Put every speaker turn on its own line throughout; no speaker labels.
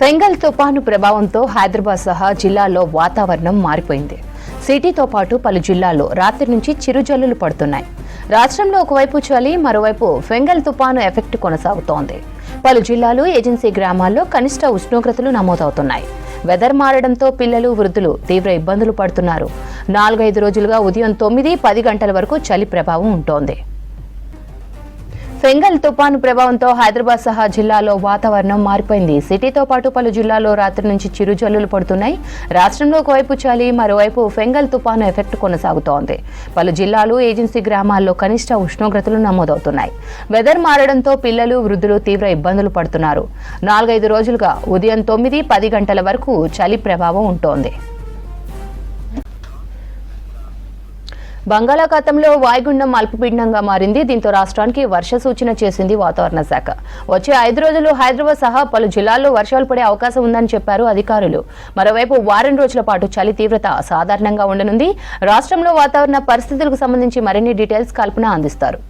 Fengal తుపాను ప్రభావంతో హైదరాబాద్ సహా జిల్లాల్లో వాతావరణం మారిపోయింది. సిటీతో పాటు పలు జిల్లాల్లో రాత్రి నుంచి చిరుజల్లులు పడుతున్నాయి. రాష్ట్రంలో ఒకవైపు చలి మరోవైపు ఫెంగల్ తుపాను ఎఫెక్ట్ కొనసాగుతోంది. పలు జిల్లాలు ఏజెన్సీ గ్రామాల్లో కనిష్ట ఉష్ణోగ్రతలు నమోదవుతున్నాయి. వెదర్ మారడంతో పిల్లలు వృద్ధులు తీవ్ర ఇబ్బందులు పడుతున్నారు. నాలుగైదు రోజులుగా ఉదయం తొమ్మిది పది గంటల వరకు చలి ప్రభావం ఉంటోంది. ఫెంగల్ తుపాను ప్రభావంతో హైదరాబాద్ సహా జిల్లాలో వాతావరణం మారిపోయింది. సిటీతో పాటు పలు జిల్లాల్లో రాత్రి నుంచి చిరుజల్లులు పడుతున్నాయి. రాష్ట్రంలో ఒకవైపు చలి మరోవైపు ఫెంగల్ తుపాను ఎఫెక్ట్ కొనసాగుతోంది. పలు జిల్లాలు ఏజెన్సీ గ్రామాల్లో కనిష్ట ఉష్ణోగ్రతలు నమోదవుతున్నాయి. వెదర్ మారడంతో పిల్లలు వృద్ధులు తీవ్ర ఇబ్బందులు పడుతున్నారు. నాలుగైదు రోజులుగా ఉదయం తొమ్మిది పది గంటల వరకు చలి ప్రభావం ఉంటోంది. బంగాళాఖాతంలో వాయుగుండం అల్పపీడనంగా మారింది. దీంతో రాష్ట్రానికి వర్ష సూచన చేసింది వాతావరణ శాఖ. వచ్చే ఐదు రోజులు హైదరాబాద్ సహా పలు జిల్లాల్లో వర్షాలు పడే అవకాశం ఉందని చెప్పారు అధికారులు. మరోవైపు వారం రోజుల పాటు చలి తీవ్రత సాధారణంగా ఉండనుంది. రాష్ట్రంలో వాతావరణ పరిస్థితులకు సంబంధించి మరిన్ని డీటెయిల్స్ కల్పన అందిస్తారు.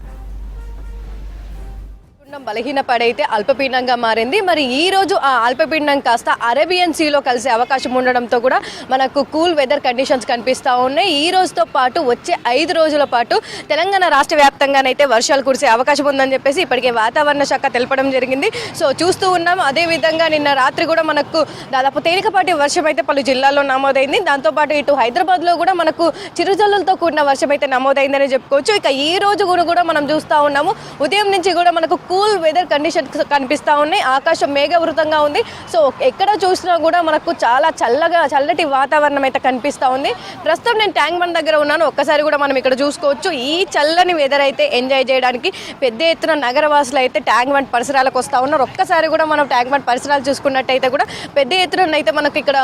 పీడనం బలహీనపడైతే అల్పపీడనంగా మారింది. మరి ఈ రోజు ఆ అల్పపీడనం కాస్త అరేబియన్ సీలో కలిసే అవకాశం ఉండడంతో కూడా మనకు కూల్ వెదర్ కండిషన్స్ కనిపిస్తూ ఉన్నాయి. ఈ రోజుతో పాటు వచ్చే ఐదు రోజుల పాటు తెలంగాణ రాష్ట్ర వ్యాప్తంగానైతే వర్షాలు కురిసే అవకాశం ఉందని చెప్పేసి ఇప్పటికే వాతావరణ శాఖ తెలపడం జరిగింది. సో చూస్తూ ఉన్నాం. అదే విధంగా నిన్న రాత్రి కూడా మనకు దాదాపు తేలికపాటి వర్షం అయితే పలు జిల్లాల్లో నమోదైంది. దాంతోపాటు ఇటు హైదరాబాద్లో కూడా మనకు చిరుజల్లులతో కూడిన వర్షం అయితే నమోదైందని చెప్పుకోవచ్చు. ఇక ఈ రోజు కూడా కూడా మనం చూస్తూ ఉన్నాము. ఉదయం నుంచి కూడా మనకు కూల్ వెదర్ కండిషన్స్ కనిపిస్తూ ఉన్నాయి. ఆకాశం మేఘవృతంగా ఉంది. సో ఎక్కడ చూసినా కూడా మనకు చాలా చల్లగా చల్లటి వాతావరణం అయితే కనిపిస్తూ ఉంది. ప్రస్తుతం నేను ట్యాంక్ బండ్ దగ్గర ఉన్నాను. ఒక్కసారి కూడా మనం ఇక్కడ చూసుకోవచ్చు. ఈ చల్లని వెదర్ అయితే ఎంజాయ్ చేయడానికి పెద్ద ఎత్తున నగరవాసులు అయితే ట్యాంక్ బండ్ పరిసరాలకు వస్తూ ఉన్నారు. ఒక్కసారి కూడా మనం ట్యాంక్ బండ్ పరిసరాలు చూసుకున్నట్టయితే కూడా పెద్ద ఎత్తున అయితే మనకు ఇక్కడ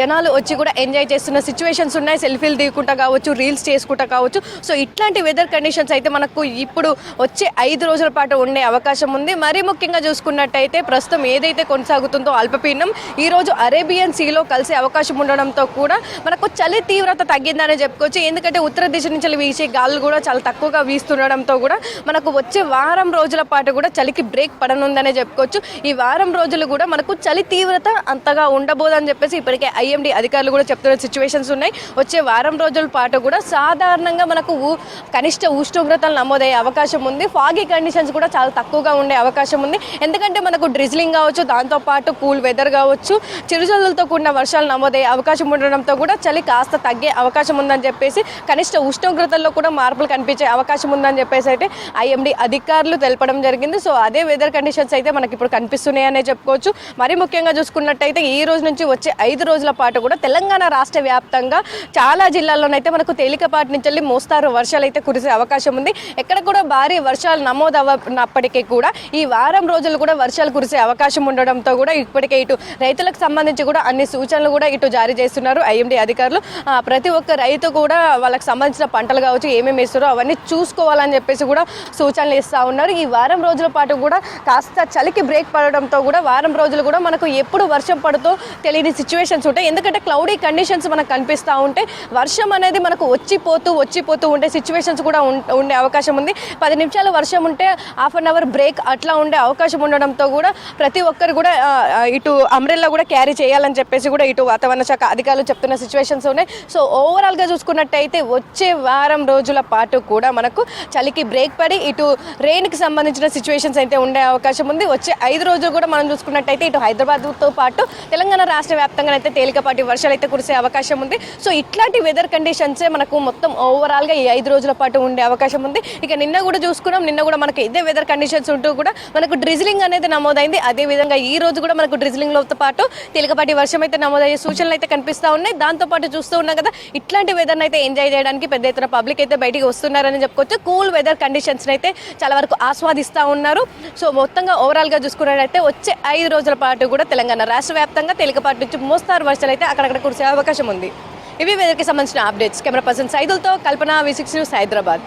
జనాలు వచ్చి కూడా ఎంజాయ్ చేస్తున్న సిచ్యువేషన్స్ ఉన్నాయి. సెల్ఫీలు దిగుకుంటా కావచ్చు రీల్స్ చేసుకుంటా కావచ్చు. సో ఇట్లాంటి వెదర్ కండిషన్స్ అయితే మనకు ఇప్పుడు వచ్చే ఐదు రోజుల పాటు ఉండే అవకాశం ఉంది. మరీ ముఖ్యంగా చూసుకున్నట్టయితే ప్రస్తుతం ఏదైతే కొనసాగుతుందో అల్పపీడనం ఈ రోజు అరేబియన్ సీలో కలిసే అవకాశం ఉండడంతో కూడా మనకు చలి తీవ్రత తగ్గిందని చెప్పుకోవచ్చు. ఎందుకంటే ఉత్తర దిశ నుంచి వీసే గాలులు కూడా చాలా తక్కువగా వీస్తుండడంతో కూడా మనకు వచ్చే వారం రోజుల పాటు కూడా చలికి బ్రేక్ పడనుందనే చెప్పుకోవచ్చు. ఈ వారం రోజులు కూడా మనకు చలి తీవ్రత అంతగా ఉండబోదని చెప్పేసి ఇప్పటికే ఐఎండి అధికారులు కూడా చెప్తున్న సిచ్యువేషన్స్ ఉన్నాయి. వచ్చే వారం రోజుల పాటు కూడా సాధారణంగా మనకు కనిష్ట ఉష్ణోగ్రతలు నమోదయ్యే అవకాశం ఉంది. ఫాగీ కండిషన్స్ కూడా చాలా తక్కువగా ఉండే అవకాశం ఉంది. ఎందుకంటే మనకు డ్రిజ్లింగ్ కావచ్చు దాంతోపాటు కూల్ వెదర్ కావచ్చు చిరుజల్లులతో కూడిన వర్షాలు నమోదయ్యే అవకాశం ఉండడంతో కూడా చలి కాస్త తగ్గే అవకాశం ఉందని చెప్పేసి కనిష్ట ఉష్ణోగ్రతల్లో కూడా మార్పులు కనిపించే అవకాశం ఉందని చెప్పేసి అయితే ఐఎండి అధికారులు తెలపడం జరిగింది. సో అదే వెదర్ కండిషన్స్ అయితే మనకి ఇప్పుడు కనిపిస్తున్నాయనే చెప్పుకోవచ్చు. మరి ముఖ్యంగా చూసుకున్నట్టయితే ఈ రోజు నుంచి వచ్చే ఐదు రోజుల పాటు కూడా తెలంగాణ రాష్ట్ర వ్యాప్తంగా చాలా జిల్లాల్లోనైతే మనకు తేలికపాటి నుంచి వెళ్ళి మోస్తారు వర్షాలు అయితే కురిసే అవకాశం ఉంది. ఎక్కడ కూడా భారీ వర్షాలు నమోదవ్వనప్పటికీ కూడా కూడా ఈ వారం రోజులు కూడా వర్షాలు కురిసే అవకాశం ఉండడంతో కూడా ఇప్పటికే ఇటు రైతులకు సంబంధించి కూడా అన్ని సూచనలు కూడా ఇటు జారీ చేస్తున్నారు. ఐఎండి అధికారులు ప్రతి ఒక్క రైతు కూడా వాళ్ళకి సంబంధించిన పంటలు కావచ్చు ఏమేమి వేస్తారో అవన్నీ చూసుకోవాలని చెప్పేసి కూడా సూచనలు ఇస్తూ ఉన్నారు. ఈ వారం రోజుల పాటు కూడా కాస్త చలికి బ్రేక్ పడడంతో కూడా వారం రోజులు కూడా మనకు ఎప్పుడు వర్షం పడుతో తెలియని సిచ్యువేషన్స్ ఉంటాయి. ఎందుకంటే క్లౌడీ కండిషన్స్ మనకు కనిపిస్తూ ఉంటే వర్షం అనేది మనకు వచ్చిపోతూ వచ్చిపోతూ ఉండే సిచ్యువేషన్స్ కూడా ఉండే అవకాశం ఉంది. పది నిమిషాలు వర్షం ఉంటే హాఫ్ అన్ అవర్ బ్రేక్ అట్లా ఉండే అవకాశం ఉండడంతో కూడా ప్రతి ఒక్కరు కూడా ఇటు అంబ్రెల్లా కూడా క్యారీ చేయాలని చెప్పేసి కూడా ఇటు వాతావరణ శాఖ అధికారులు చెప్తున్న సిచ్యువేషన్స్ ఉన్నాయి. సో ఓవరాల్గా చూసుకున్నట్టయితే వచ్చే వారం రోజుల పాటు కూడా మనకు చలికి బ్రేక్ పడి ఇటు రెయిన్కి సంబంధించిన సిచ్యువేషన్స్ అయితే ఉండే అవకాశం ఉంది. వచ్చే ఐదు రోజులు కూడా మనం చూసుకున్నట్టయితే ఇటు హైదరాబాద్తో పాటు తెలంగాణ రాష్ట్ర వ్యాప్తంగా అయితే తేలికపాటి వర్షాలు అయితే కురిసే అవకాశం ఉంది. సో ఇట్లాంటి వెదర్ కండిషన్సే మనకు మొత్తం ఓవరాల్గా ఈ ఐదు రోజుల పాటు ఉండే అవకాశం ఉంది. ఇక నిన్న కూడా చూసుకున్నాం. నిన్న కూడా మనకి ఇదే వెదర్ కండిషన్స్ ఉంటూ కూడా మనకు డ్రిజిలింగ్ అనేది నమోదైంది. అదే విధంగా ఈ రోజు కూడా మనకు డ్రిజిలింగ్లతో పాటు తేలికపాటి వర్షం అయితే నమోదయ్యే సూచనలు అయితే కనిపిస్తూ ఉన్నాయి. దాంతో పాటు చూస్తూ ఉన్నాం కదా ఇట్లాంటి వెదర్ని అయితే ఎంజాయ్ చేయడానికి పెద్ద ఎత్తున పబ్లిక్ అయితే బయటికి వస్తున్నారని చెప్పుకోవచ్చు. కూల్ వెదర్ కండిషన్స్ అయితే చాలా వరకు ఆస్వాదిస్తూ ఉన్నారు. సో మొత్తంగా ఓవరాల్గా చూసుకున్నట్లయితే చూసుకున్నట్టయితే వచ్చే ఐదు రోజుల పాటు కూడా తెలంగాణ రాష్ట్ర వ్యాప్తంగా తేలికపాటి నుంచి మోస్తారు వర్షాలు అయితే అక్కడక్కడ కురిసే అవకాశం ఉంది. ఇవి వెదర్కి సంబంధించిన updates camera person సైదులతో Kalpana V six news Hyderabad.